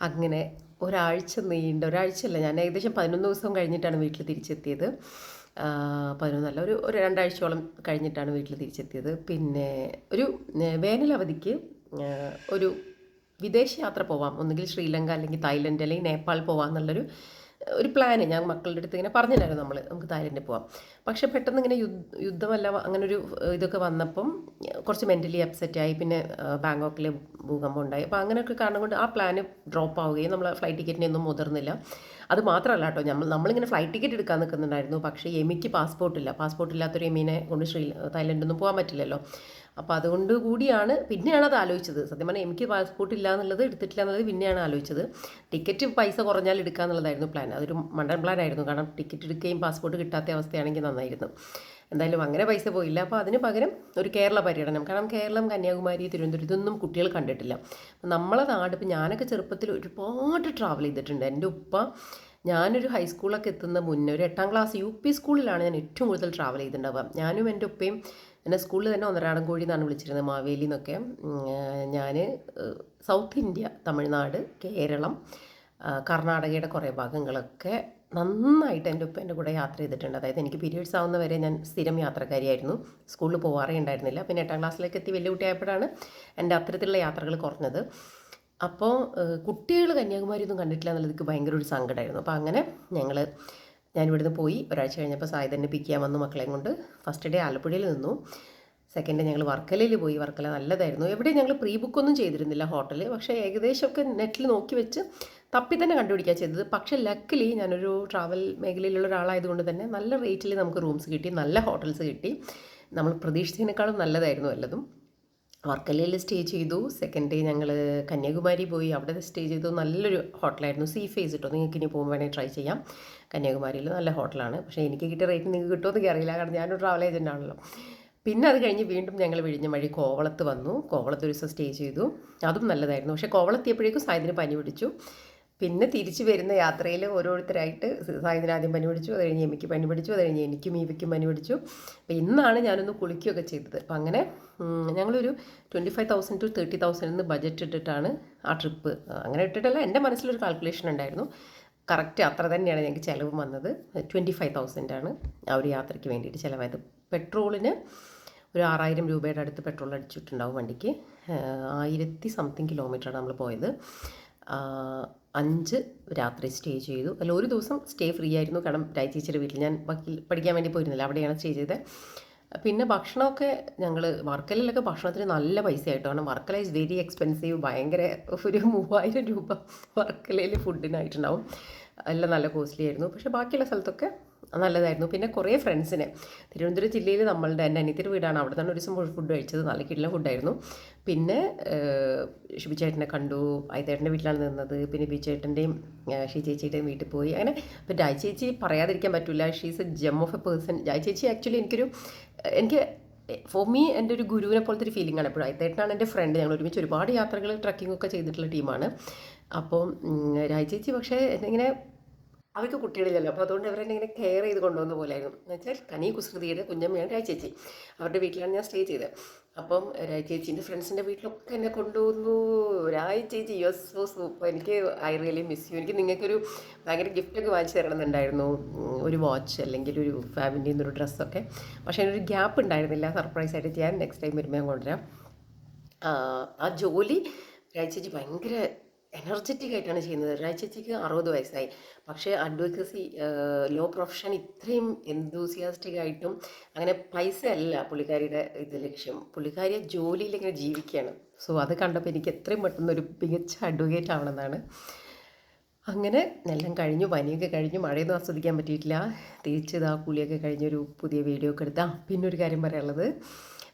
അങ്ങനെ ഒരാഴ്ച നീണ്ട ഒരാഴ്ചയല്ല ഞാൻ ഏകദേശം പതിനൊന്ന് ദിവസം കഴിഞ്ഞിട്ടാണ് വീട്ടിൽ തിരിച്ചെത്തിയത്. പതിനൊന്നല്ല ഒരു ഒരു രണ്ടാഴ്ചയോളം കഴിഞ്ഞിട്ടാണ് വീട്ടിൽ തിരിച്ചെത്തിയത്. പിന്നെ ഒരു വേനൽ അവധിക്ക് ഒരു വിദേശ യാത്ര പോവാം. ഒന്നുകിൽ ശ്രീലങ്ക അല്ലെങ്കിൽ തായ്ലൻഡ് അല്ലെങ്കിൽ നേപ്പാൾ പോവാം എന്നുള്ളൊരു ഒരു പ്ലാന് ഞാൻ മക്കളുടെ അടുത്ത് ഇങ്ങനെ പറഞ്ഞിട്ടുണ്ടായിരുന്നു നമ്മൾ നമുക്ക് തായ്ലൻഡിൽ പോവാം. പക്ഷെ പെട്ടെന്ന് ഇങ്ങനെ യുദ്ധമല്ല അങ്ങനെ ഒരു ഇതൊക്കെ വന്നപ്പം കുറച്ച് മെന്റലി അപ്സെറ്റ് ആയി. പിന്നെ ബാങ്കോക്കിലെ ഭൂകമ്പം ഉണ്ടായി. അപ്പോൾ അങ്ങനെയൊക്കെ കാരണം കൊണ്ട് ആ പ്ലാന് ഡ്രോപ്പ് ആവുകയും നമ്മൾ ഫ്ലൈറ്റ് ടിക്കറ്റിനൊന്നും മുതിർന്നില്ല. അത് മാത്രമല്ല കേട്ടോ നമ്മൾ നമ്മളിങ്ങനെ ഫ്ലൈറ്റ് ടിക്കറ്റ് എടുക്കാൻ നിൽക്കുന്നുണ്ടായിരുന്നു. പക്ഷേ എമിക്ക് പാസ്പോർട്ടില്ല പാസ്പോർട്ട് ഇല്ലാത്തൊരു എമീനെ കൊണ്ട് ശ്രീ തായ്ലൻഡൊന്നും പോകാൻ പറ്റില്ലല്ലോ. അപ്പോൾ അതുകൊണ്ട് കൂടിയാണ് പിന്നെയാണ് അത് ആലോചിച്ചത്. സത്യം പറഞ്ഞാൽ എനിക്ക് പാസ്പോർട്ട് ഇല്ല എന്നുള്ളത് എടുത്തിട്ടില്ല എന്നുള്ളത് പിന്നെയാണ് ആലോചിച്ചത്. ടിക്കറ്റ് പൈസ കുറഞ്ഞാൽ എടുക്കുക എന്നുള്ളതായിരുന്നു പ്ലാൻ അതൊരു മണ്ടൻ പ്ലാൻ ആയിരുന്നു. കാരണം ടിക്കറ്റ് എടുക്കുകയും പാസ്പോർട്ട് കിട്ടാത്ത അവസ്ഥയാണെങ്കിൽ നന്നായിരുന്നു. എന്തായാലും അങ്ങനെ പൈസ പോയില്ല. അപ്പോൾ അതിന് പകരം ഒരു കേരള പര്യടനം. കാരണം കേരളം കന്യാകുമാരി തിരുവനന്തപുരം ഇതൊന്നും കുട്ടികൾ കണ്ടിട്ടില്ല. നമ്മളെ നാട് ഇപ്പം ഞാനൊക്കെ ചെറുപ്പത്തിൽ ഒരുപാട് ട്രാവൽ ചെയ്തിട്ടുണ്ട്. എന്റെ ഉപ്പ ഞാനൊരു ഹൈസ്കൂളൊക്കെ എത്തുന്ന മുന്നേ ഒരു എട്ടാം ക്ലാസ് യു പി സ്കൂളിലാണ് ഞാൻ ഏറ്റവും കൂടുതൽ ട്രാവൽ ചെയ്തിട്ടുണ്ടാവുക. ഞാനും എന്റെ ഉപ്പയും എന്നെ സ്കൂളിൽ തന്നെ ഒന്നരാടം കോഴി എന്നാണ് വിളിച്ചിരുന്നത് മാവേലി എന്നൊക്കെ. ഞാൻ സൗത്ത് ഇന്ത്യ തമിഴ്നാട് കേരളം കർണാടകയുടെ കുറേ ഭാഗങ്ങളൊക്കെ നന്നായിട്ട് എന്റെ ഉപ്പ എന്റെ കൂടെ യാത്ര ചെയ്തിട്ടുണ്ട്. അതായത് എനിക്ക് പീരീഡ്സ് ആവുന്ന വരെ ഞാൻ സ്ഥിരം യാത്രക്കാരിയായിരുന്നു. സ്കൂളിൽ പോവാറേ ഉണ്ടായിരുന്നില്ല. പിന്നെ എട്ടാം ക്ലാസ്സിലേക്ക് എത്തി വലിയ കുട്ടിയായപ്പോഴാണ് എന്റെ അത്തരത്തിലുള്ള യാത്രകൾ കുറഞ്ഞത്. അപ്പോൾ കുട്ടികൾ കന്യാകുമാരി ഒന്നും കണ്ടിട്ടില്ല എന്നുള്ളത് എനിക്ക് ഭയങ്കര ഒരു സങ്കടമായിരുന്നു അപ്പോൾ അങ്ങനെ ഞങ്ങൾ ഞാൻ ഇവിടുന്ന് പോയി. ഒരാഴ്ച കഴിഞ്ഞപ്പോൾ സായി തന്നെ പിക്ക് ചെയ്യാൻ വന്നു മക്കളെയും കൊണ്ട്. ഫസ്റ്റ് ഡേ ആലപ്പുഴയിൽ നിന്നു. സെക്കൻഡ് ഞങ്ങൾ വർക്കലയിൽ പോയി. വർക്കല നല്ലതായിരുന്നു. എവിടെ ഞങ്ങൾ പ്രീ ബുക്കൊന്നും ചെയ്തിരുന്നില്ല ഹോട്ടൽ പക്ഷേ ഏകദേശമൊക്കെ നെറ്റിൽ നോക്കി വെച്ച് തപ്പി തന്നെ കണ്ടുപിടിക്കുക ചെയ്തത്. പക്ഷേ ലക്കിലി ഞാനൊരു ട്രാവൽ മേഖലയിലുള്ള ഒരാളായതുകൊണ്ട് തന്നെ നല്ല റേറ്റിൽ നമുക്ക് റൂംസ് കിട്ടി. നല്ല ഹോട്ടൽസ് കിട്ടി. നമ്മൾ പ്രതീക്ഷിച്ചതിനേക്കാളും നല്ലതായിരുന്നു വല്ലതും. വർക്കലയിൽ സ്റ്റേ ചെയ്തു. സെക്കൻഡ് ഡേ ഞങ്ങൾ കന്യാകുമാരി പോയി. അവിടെ സ്റ്റേ ചെയ്തു. നല്ലൊരു ഹോട്ടലായിരുന്നു. സീ ഫേസ് കിട്ടും നിങ്ങൾക്ക് ഇനി പോകുമ്പോൾ വേണമെങ്കിൽ ട്രൈ ചെയ്യാം. കന്യാകുമാരിയിൽ നല്ല ഹോട്ടലാണ്. പക്ഷേ എനിക്ക് കിട്ടിയ റേറ്റ് നിങ്ങൾക്ക് കിട്ടുമെന്ന് അറിയില്ല. കാരണം ഞാനൊരു ട്രാവൽ ഏജന്റ് ആണല്ലോ. പിന്നെ അത് കഴിഞ്ഞ് വീണ്ടും ഞങ്ങൾ വിഴിഞ്ഞ വഴി കോവളത്ത് വന്നു. കോവളത്ത് ഒരു ദിവസം സ്റ്റേ ചെയ്തു. അതും നല്ലതായിരുന്നു. പക്ഷേ കോവളത്തിയപ്പോഴേക്കും സായത്തിന് പനി പിടിച്ചു. പിന്നെ തിരിച്ചു വരുന്ന യാത്രയിൽ ഓരോരുത്തരായിട്ട് സായുധന ആദ്യം പനി പിടിച്ചു അത് കഴിഞ്ഞ് എമിക്ക് പനി പിടിച്ചു അത് കഴിഞ്ഞ് എനിക്കും ഈവയ്ക്കും പനി പിടിച്ചു. അപ്പം ഇന്നാണ് ഞാനൊന്ന് കുളിക്കുകയൊക്കെ ചെയ്തത്. അപ്പം അങ്ങനെ ഞങ്ങളൊരു twenty five thousand two thirty thousand എന്ന് ബഡ്ജറ്റ് ഇട്ടിട്ടാണ് ആ ട്രിപ്പ് അങ്ങനെ ഇട്ടിട്ടല്ല എന്റെ മനസ്സിലൊരു കാൽക്കുലേഷൻ ഉണ്ടായിരുന്നു. കറക്റ്റ് അത്ര തന്നെയാണ് ഞങ്ങൾക്ക് ചിലവ് വന്നത്. ട്വന്റി ഫൈവ് തൗസൻഡ് ആണ് ആ ഒരു യാത്രയ്ക്ക് വേണ്ടിയിട്ട് ചിലവായത്. പെട്രോളിന് ഒരു ആറായിരം രൂപയുടെ അടുത്ത് പെട്രോൾ അടിച്ചിട്ടുണ്ടാവും വണ്ടിക്ക്. ആയിരത്തി സംതിങ് കിലോമീറ്ററാണ് നമ്മൾ പോയത്. അഞ്ച് രാത്രി സ്റ്റേ ചെയ്തു. അല്ല ഒരു ദിവസം സ്റ്റേ ഫ്രീ ആയിരുന്നു. കാരണം രാജ് ചേച്ചിയുടെ വീട്ടിൽ ഞാൻ വക്കീൽ പഠിക്കാൻ വേണ്ടി പോയിരുന്നില്ല. അവിടെയാണ് സ്റ്റേ ചെയ്തത് പിന്നെ ഭക്ഷണമൊക്കെ ഞങ്ങൾ വർക്കലിലൊക്കെ ഭക്ഷണത്തിന് നല്ല പൈസ ആയിട്ടോ കാരണം വർക്കല ഇസ് വെരി എക്സ്പെൻസീവ്. ഭയങ്കര ഒരു മൂവായിരം രൂപ വർക്കലയിൽ ഫുഡിനായിട്ടുണ്ടാവും. എല്ലാം നല്ല കോസ്റ്റ്ലി ആയിരുന്നു. പക്ഷേ ബാക്കിയുള്ള സ്ഥലത്തൊക്കെ നല്ലതായിരുന്നു. പിന്നെ കുറേ ഫ്രണ്ട്സിനെ. തിരുവനന്തപുരം ജില്ലയിൽ നമ്മളുടെ എന്റെ അനിയത്തിന്റെ വീടാണ്. അവിടെ തന്നെ ഒരു ദിവസം ഫുഡ് കഴിച്ചത്. നല്ല കിട്ടുന്ന ഫുഡായിരുന്നു പിന്നെ ഷിബിച്ചേട്ടനെ കണ്ടു. അയത്തേട്ടന്റെ വീട്ടിലാണ് നിന്നത്. പിന്നെ ബിച്ചേട്ടന്റെയും ഷീ ചേച്ചിയുടെയും വീട്ടിൽ പോയി. അങ്ങനെ ഇപ്പം ജായ് ചേച്ചി പറയാതിരിക്കാൻ പറ്റില്ല. She's a gem of a person Jai ചേച്ചി ആക്ച്വലി എനിക്കൊരു എനിക്ക് ഫോർ മീ എന്റെ ഒരു ഗുരുവിനെ പോലത്തെ ഒരു ഫീലിംഗ് ആണ്. എപ്പോഴും അയത്തേട്ടനാണ് എന്റെ ഫ്രണ്ട് ഞങ്ങൾ ഒരുമിച്ച് ഒരുപാട് യാത്രകൾ ട്രക്കിംഗ് ഒക്കെ ചെയ്തിട്ടുള്ള ടീമാണ് അപ്പോൾ രാജേച്ചി പക്ഷേ ഇങ്ങനെ അവർക്ക് കുട്ടികളില്ലല്ലോ. അപ്പോൾ അതുകൊണ്ട് അവരെന്നെ ഇങ്ങനെ കെയർ ചെയ്ത് കൊണ്ടുവന്ന പോലെയായിരുന്നു എന്ന് വെച്ചാൽ കനി കുസൃതിയുടെ കുഞ്ഞമ്മയാണ് രാജേച്ചി. അവരുടെ വീട്ടിലാണ് ഞാൻ സ്റ്റേ ചെയ്തത്. അപ്പം രാജ് ചേച്ചീന്റെ ഫ്രണ്ട്സിന്റെ വീട്ടിലൊക്കെ എന്നെ കൊണ്ടുവന്നു. രാജേച്ചി യു എസ് സൂപ്പർ എനിക്ക് ഐ റിയലി മിസ് യു എനിക്ക് നിങ്ങൾക്കൊരു ഭയങ്കര ഗിഫ്റ്റൊക്കെ വാങ്ങിച്ചു തരണമെന്നുണ്ടായിരുന്നു. ഒരു വാച്ച് അല്ലെങ്കിൽ ഒരു ഫാമിലിയിൽ നിന്നൊരു ഡ്രസ്സൊക്കെ പക്ഷേ അതിനൊരു ഗ്യാപ്പ് ഉണ്ടായിരുന്നില്ല. സർപ്രൈസ് ആയിട്ട് ചെയ്യാൻ നെക്സ്റ്റ് ടൈം വരുമ്പോൾ ഞാൻ കൊണ്ടുവരാം. ആ ജോലി രാജേച്ചി ഭയങ്കര എനർജറ്റിക് ആയിട്ടാണ് ചെയ്യുന്നത്. രാജ്യത്തേക്ക് അറുപത് വയസ്സായി. പക്ഷേ അഡ്വക്കസി ലോ പ്രൊഫഷൻ ഇത്രയും എന്തൂസിയാസ്റ്റിക് ആയിട്ടും അങ്ങനെ പൈസ അല്ല പുള്ളിക്കാരിയുടെ ഇത് ലക്ഷ്യം. പുള്ളിക്കാരിയെ ജോലിയിൽ ഇങ്ങനെ ജീവിക്കുകയാണ്. സോ അത് കണ്ടപ്പോൾ എനിക്ക് എത്രയും പെട്ടെന്ന് ഒരു മികച്ച അഡ്വക്കേറ്റ് ആവണമെന്നാണ്. അങ്ങനെ എല്ലാം കഴിഞ്ഞു പനിയൊക്കെ കഴിഞ്ഞു മഴയൊന്നും ആസ്വദിക്കാൻ പറ്റിയിട്ടില്ല. തിരിച്ച് ഇതാ കുളിയൊക്കെ കഴിഞ്ഞൊരു പുതിയ വീഡിയോ ഒക്കെ എടുത്താൽ പിന്നെ ഒരു കാര്യം പറയാനുള്ളത്.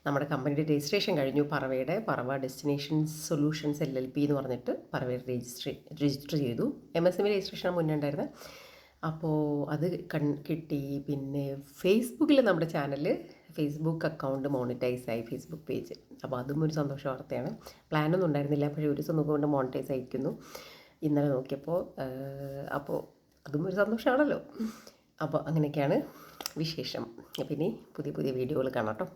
നമ്മുടെ കമ്പനിയുടെ രജിസ്ട്രേഷൻ കഴിഞ്ഞു. പറവയുടെ Parava destination solutions L L P എന്ന് പറഞ്ഞിട്ട് പറവയുടെ രജിസ്ട്രേ രജിസ്റ്റർ ചെയ്തു. എം എസ് എം രജിസ്ട്രേഷൻ മുന്നേ ഉണ്ടായിരുന്നത്. അപ്പോൾ അത് കൺ കിട്ടി. പിന്നെ ഫേസ്ബുക്കിൽ നമ്മുടെ ചാനൽ ഫേസ്ബുക്ക് അക്കൗണ്ട് മോണിറ്റൈസ് ആയി ഫേസ്ബുക്ക് പേജ്. അപ്പോൾ അതും ഒരു സന്തോഷ വാർത്തയാണ്. പ്ലാനൊന്നും ഉണ്ടായിരുന്നില്ല. പക്ഷേ ഒരു ദിവസം കൊണ്ട് മോണിറ്റൈസ് ആയിരിക്കുന്നു ഇന്നലെ നോക്കിയപ്പോൾ അപ്പോൾ അതും ഒരു സന്തോഷമാണല്ലോ. അപ്പോൾ അങ്ങനെയൊക്കെയാണ് വിശേഷം. അപ്പം ഇനി പുതിയ പുതിയ വീഡിയോകൾ കാണാം കേട്ടോ.